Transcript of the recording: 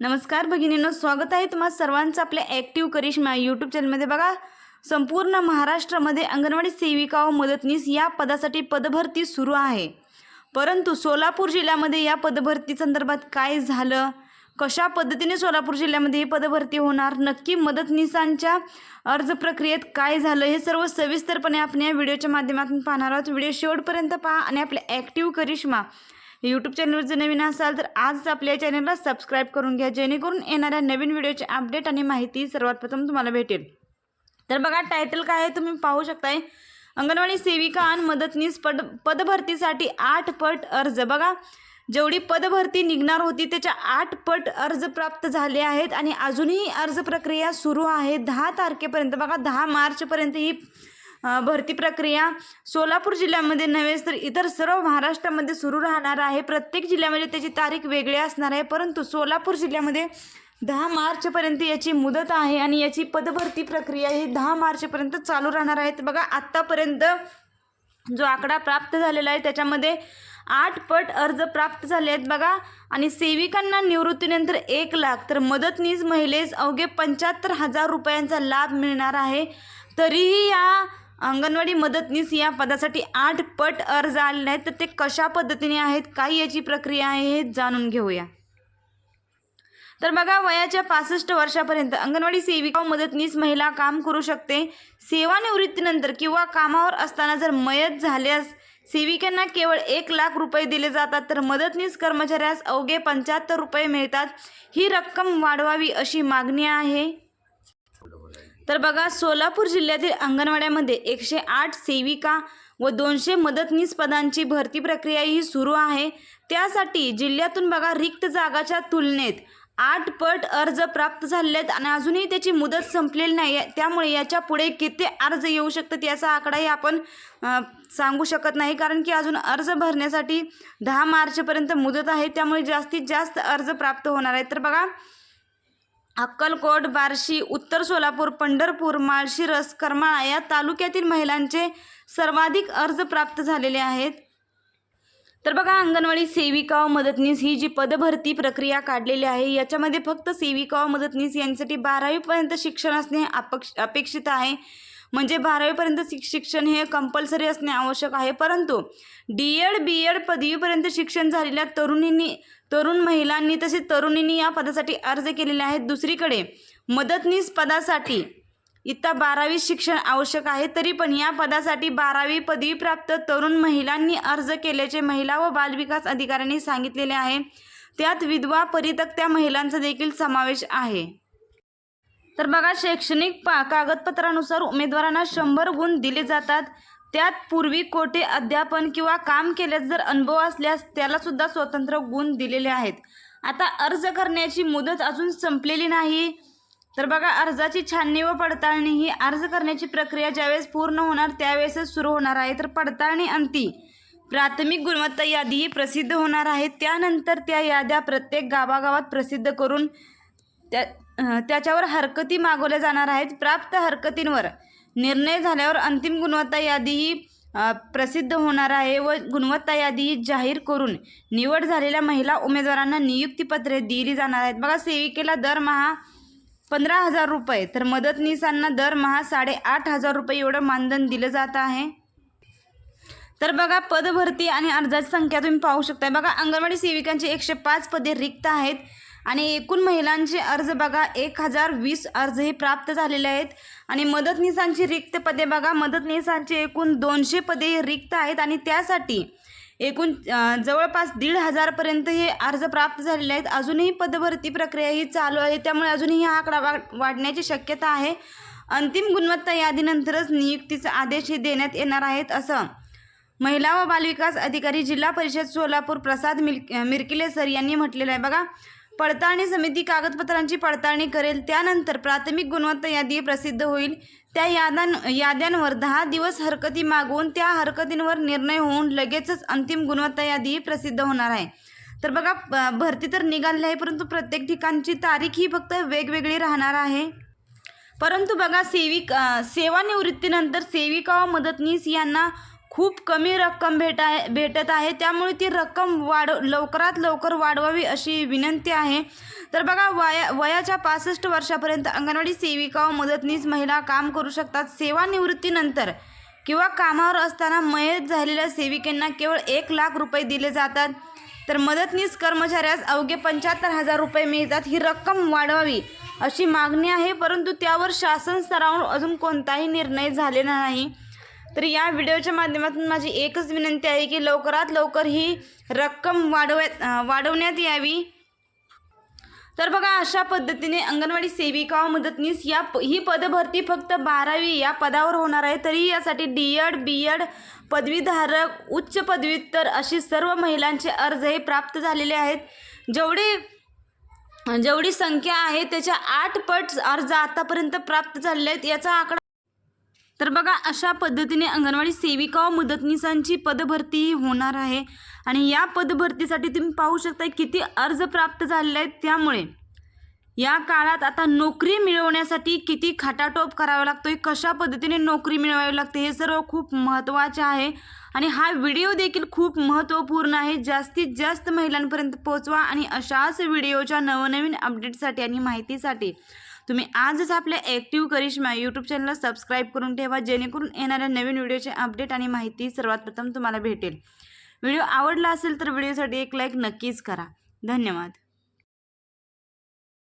नमस्कार भगिनींनो स्वागत आहे तुम्हा सर्वांचं आपल्या ॲक्टिव्ह करिश्मा यूट्यूब चॅनलमध्ये बघा संपूर्ण महाराष्ट्रामध्ये अंगणवाडी सेविका व मदतनीस या पदासाठी पदभरती सुरू आहे. परंतु सोलापूर जिल्ह्यामध्ये या पदभरती संदर्भात काय झालं? कशा पद्धतीने सोलापूर जिल्ह्यामध्ये ही पदभरती होणार? नक्की मदतनीसांच्या अर्ज प्रक्रियेत काय झालं? हे सर्व सविस्तरपणे आपण या व्हिडिओच्या माध्यमातून पाहणार आहोत. व्हिडिओ शेवटपर्यंत पहा आणि आपल्या ॲक्टिव्ह करिश्मा यूट्यूब चॅनलवर जर नवीन असाल तर आज आपल्या चॅनलला सबस्क्राईब करून घ्या. जेणेकरून येणाऱ्या नवीन व्हिडिओचे अपडेट आणि माहिती सर्वात प्रथम तुम्हाला भेटेल. तर बघा टायटल काय आहे तुम्ही पाहू शकताय. अंगणवाडी सेविका आणि मदतनीस पद पदभरतीसाठी आठ पट अर्ज. बघा जेवढी पदभरती निघणार होती त्याच्या आठ पट अर्ज प्राप्त झाले आहेत आणि अजूनही अर्ज प्रक्रिया सुरू आहे. दहा तारखेपर्यंत बघा दहा मार्चपर्यंत ही भरती प्रक्रिया सोलापूर जिल्ह्यामध्ये नव्हेच तर इतर सर्व महाराष्ट्रामध्ये सुरू राहणार आहे. प्रत्येक जिल्ह्यामध्ये त्याची तारीख वेगळी असणार आहे. परंतु सोलापूर जिल्ह्यामध्ये दहा मार्चपर्यंत याची मुदत आहे आणि याची पदभरती प्रक्रिया ही दहा मार्चपर्यंत चालू राहणार आहे. बघा आत्तापर्यंत जो आकडा प्राप्त झालेला आहे त्याच्यामध्ये आठ पट अर्ज प्राप्त झाले आहेत बघा. आणि सेविकांना निवृत्तीनंतर एक लाख तर मदतनीस महिलेस अवघे पंच्याहत्तर हजार रुपयांचा लाभ मिळणार आहे. तरीही या अंगणवाडी मदतनीस या पदासाठी आठ पट अर्ज आलेले आहेत. तर ते कशा पद्धतीने आहेत? काय याची प्रक्रिया आहे हे जाणून घेऊया. तर बघा वयाच्या पासष्ट वर्षापर्यंत अंगणवाडी सेविका मदतनीस महिला काम करू शकते. सेवानिवृत्तीनंतर किंवा कामावर असताना जर मयत झाल्यास सेविकांना केवळ एक लाख रुपये दिले जातात. तर मदतनीस कर्मचाऱ्यास अवघे पंच्याहत्तर रुपये मिळतात. ही रक्कम वाढवावी अशी मागणी आहे. तर बघा सोलापूर जिल्ह्यातील अंगणवाड्यामध्ये एकशे आठ सेविका व दोनशे मदतनीस पदांची भरती प्रक्रिया ही सुरू आहे. त्यासाठी जिल्ह्यातून बघा रिक्त जागाच्या तुलनेत आठ पट अर्ज प्राप्त झाले आहेत आणि अजूनही त्याची मुदत संपलेली नाही आहे त्यामुळे याच्यापुढे किती अर्ज येऊ शकतात याचा आकडाही आपण सांगू शकत नाही. कारण की अजून अर्ज भरण्यासाठी दहा मार्चपर्यंत मुदत आहे. त्यामुळे जास्तीत जास्त अर्ज प्राप्त होणार आहेत. तर बघा अक्कलकोट बार्शी उत्तर सोलापूर पंढरपूर माळशिरस करमाळा या तालुक्यातील महिलांचे सर्वाधिक अर्ज प्राप्त झालेले आहेत. तर बघा अंगणवाडी सेविका व मदतनीस ही जी पदभरती प्रक्रिया काढलेली आहे याच्यामध्ये फक्त सेविका व मदतनीस यांच्यासाठी बारावीपर्यंत शिक्षण असणे अपक्ष अपेक्षित आहे. म्हणजे बारावीपर्यंत शिक्षण हे कंपल्सरी असणे आवश्यक आहे. परंतु डी एड बी एड पदवीपर्यंत शिक्षण झालेल्या तरुणींनी तरुण महिलांनी तसेच तरुणींनी या पदासाठी अर्ज केलेले आहेत. दुसरीकडे मदतनीस पदासाठी इत्ता बारावी शिक्षण आवश्यक आहे. तरी पण या पदासाठी बारावी पदवीप्राप्त तरुण महिलांनी अर्ज केल्याचे महिला व बालविकास अधिकाऱ्यांनी सांगितलेले आहे. त्यात विधवा परितक्त्या महिलांचा देखील समावेश आहे. तर बघा शैक्षणिक पा कागदपत्रानुसार उमेदवारांना शंभर गुण दिले जातात. त्यात पूर्वी कोठे अध्यापन किंवा काम केल्यास जर अनुभव असल्यास त्यालासुद्धा स्वतंत्र गुण दिलेले आहेत. आता अर्ज करण्याची मुदत अजून संपलेली नाही. तर बघा अर्जाची छाननी व पडताळणी. ही अर्ज करण्याची प्रक्रिया ज्यावेळेस पूर्ण होणार त्यावेळेसच सुरू होणार आहे. तर पडताळणी अंती. प्राथमिक गुणवत्ता यादी ही प्रसिद्ध होणार आहे. त्यानंतर त्या याद्या प्रत्येक गावागावात प्रसिद्ध करून त्या त्याच्यावर हरकती मागवल्या जाणार आहेत. प्राप्त हरकतींवर निर्णय झाल्यावर अंतिम गुणवत्ता यादी ही प्रसिद्ध होणार आहे व गुणवत्ता यादी जाहीर करून निवड झालेल्या महिला उमेदवारांना नियुक्तीपत्रे दिली जाणार आहेत. बघा सेविकेला दरमहा पंधरा हजार रुपये तर मदतनीसांना दरमहा साडेआठ हजार रुपये एवढं मानधन दिलं जात आहे. तर बघा पदभरती आणि अर्जाची संख्या तुम्ही पाहू शकता बघा अंगणवाडी सेविकांची एकशे पाच पदे रिक्त आहेत. आणि एकूण महिलांचे अर्ज बघा एक हजार वीस अर्ज हे प्राप्त झालेले आहेत. आणि मदतनीसांची रिक्त पदे बघा मदतनीसांची एकूण दोनशे पदे हे रिक्त आहेत आणि त्यासाठी एकूण जवळपास दीड हजारपर्यंत हे अर्ज प्राप्त झालेले आहेत. अजूनही पदभरती प्रक्रिया ही चालू आहे त्यामुळे अजूनही हा आकडा वा वाढण्याची शक्यता आहे. अंतिम गुणवत्ता यादीनंतरच नियुक्तीचा आदेश हे देण्यात येणार आहेत असं महिला व बालविकास अधिकारी जिल्हा परिषद सोलापूर प्रसाद मिल मिरकिले सर यांनी म्हटलेलं आहे. बघा पडताळणी समिती कागदपत्रांची पडताळणी करेल. त्यानंतर प्राथमिक गुणवत्ता यादी प्रसिद्ध होईल. त्या यादां याद्यांवर दहा दिवस हरकती मागवून त्या हरकतींवर निर्णय होऊन लगेचच अंतिम गुणवत्ता यादी प्रसिद्ध होणार आहे. तर बघा भरती तर निघाली आहे परंतु प्रत्येक ठिकाणची तारीख ही फक्त वेगवेगळी राहणार आहे. परंतु बघा सेविक सेवानिवृत्तीनंतर सेविका व मदतनीस यांना खूप कमी रक्कम भेट आहे भेटत आहे. त्यामुळे ती रक्कम वाढ लवकरात लवकर वाढवावी अशी विनंती आहे. तर बघा वया वयाच्या पासष्ट वर्षापर्यंत अंगणवाडी सेविका व मदतनीस महिला काम करू शकतात. सेवानिवृत्तीनंतर किंवा कामावर असताना मयत झालेल्या सेविकांना केवळ एक लाख रुपये दिले जातात. तर मदतनीस कर्मचाऱ्यास अवघे पंच्याहत्तर हजार रुपये मिळतात. ही रक्कम वाढवावी अशी मागणी आहे परंतु त्यावर शासन स्तरावर अजून कोणताही निर्णय झालेला नाही. तर या व्हिडिओच्या माध्यमातून माझी एकच विनंती आहे की लवकरात लवकर ही रक्कम वाढवत वाढवण्यात यावी. तर बघा अशा पद्धतीने अंगणवाडी सेविका व मदतनीस या प ही पदभरती फक्त बारावी या पदावर होणार आहे. तरी यासाठी डी एड बी एड पदवीधारक उच्च पदव्युत्तर अशी सर्व महिलांचे अर्ज हे प्राप्त झालेले आहेत. जेवढे जेवढी संख्या आहे त्याच्या आठ पट अर्ज आतापर्यंत प्राप्त झालेले आहेत. याचा आकडा तर बघा अशा पद्धतीने अंगणवाडी सेविका व मदतनीसांची पदभरती होणार आहे. आणि या पदभरतीसाठी तुम्ही पाहू शकता किती अर्ज प्राप्त झालेले आहेत त्यामुळे. या काळात आता नोकरी मिळवण्यासाठी किती खाटाटोप करावा लागतो कशा पद्धतीने नोकरी मिळवावी लागते हे सर्व खूप महत्त्वाचे आहे. आणि हा व्हिडिओ देखील खूप महत्त्वपूर्ण आहे. जास्तीत जास्त महिलांपर्यंत पोहोचवा आणि अशाच व्हिडिओच्या नवनवीन अपडेटसाठी आणि माहितीसाठी तुम्ही आजच आपल्या ॲक्टिव्ह करिश्मा यूट्यूब चॅनलला सबस्क्राईब करून ठेवा जेणेकरून येणाऱ्या नवीन व्हिडिओचे अपडेट आणि माहिती सर्वात प्रथम तुम्हाला भेटेल. व्हिडिओ आवडला असेल तर व्हिडिओसाठी एक लाईक नक्कीच करा. धन्यवाद.